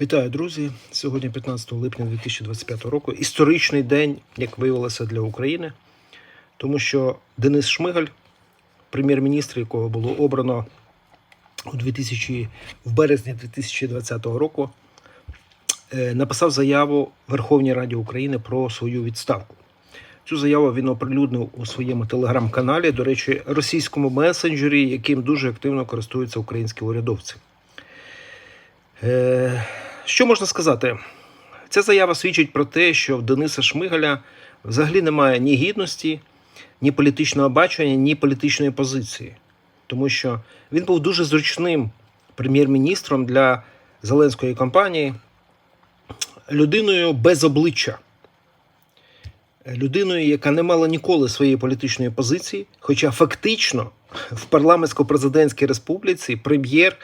Вітаю, друзі! Сьогодні 15 липня 2025 року. Історичний день, як виявилося, для України, тому що Денис Шмигаль, прем'єр-міністр, якого було обрано у 2000, в березні 2020 року, е, написав заяву Верховній Раді України про свою відставку. Цю заяву він оприлюднив у своєму телеграм-каналі, до речі, російському месенджері, яким дуже активно користуються українські урядовці. Е, Що можна сказати? Ця заява свідчить про те, що в Дениса Шмигаля взагалі немає ні гідності, ні політичного бачення, ні політичної позиції. Тому що він був дуже зручним прем'єр-міністром для Зеленської кампанії, людиною без обличчя, людиною, яка не мала ніколи своєї політичної позиції, хоча фактично в парламентсько-президентській республіці прем'єр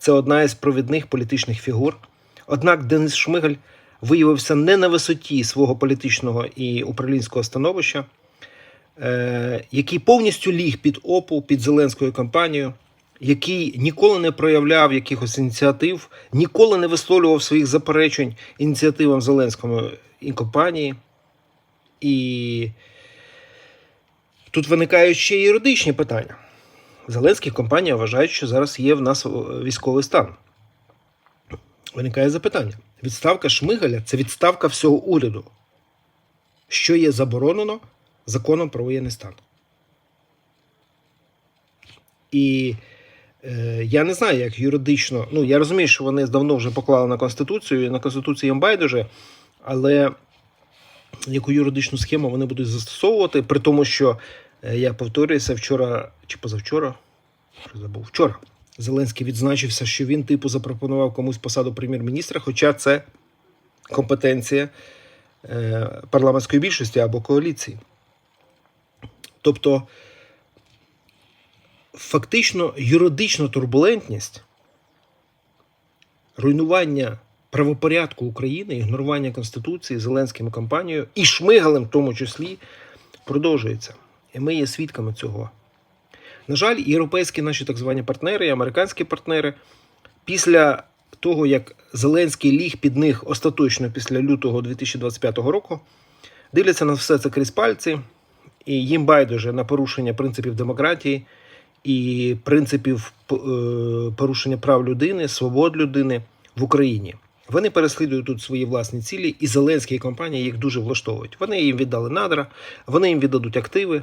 це одна із провідних політичних фігур. Однак Денис Шмигаль виявився не на висоті свого політичного і управлінського становища, е, який повністю ліг під опу під Зеленською кампанією, який ніколи не проявляв якихось ініціатив, ніколи не висловлював своїх заперечень ініціативам Зеленської і компанії. І тут виникають ще юридичні питання. Зеленський компанія вважають, що зараз є в нас е, військовий стан. Виникає запитання: відставка Шмигаля це відставка всього уряду, що є заборонено законом про воєнний стан. І е, я не знаю, як юридично. Ну, я розумію, що вони давно вже поклали на Конституцію, і на Конституції їм байдуже, але яку юридичну схему вони будуть застосовувати, при тому, що я повторююся вчора чи позавчора, забув вчора. Зеленський відзначився, що він, типу, запропонував комусь посаду прем'єр-міністра, хоча це компетенція е, парламентської більшості або коаліції. Тобто, фактично, юридична турбулентність, руйнування правопорядку України, ігнорування Конституції Зеленським кампанією і Шмигалем, в тому числі, продовжується. І ми є свідками цього. На жаль, європейські наші так звані партнери, і американські партнери, після того, як Зеленський ліг під них остаточно після лютого 2025 року, дивляться на все це крізь пальці, і їм байдуже на порушення принципів демократії і принципів е, порушення прав людини, свобод людини в Україні. Вони переслідують тут свої власні цілі, і Зеленські компанії їх дуже влаштовують. Вони їм віддали надра, вони їм віддадуть активи,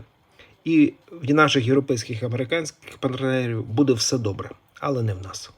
і в наших європейських американських партнерів буде все добре, але не в нас.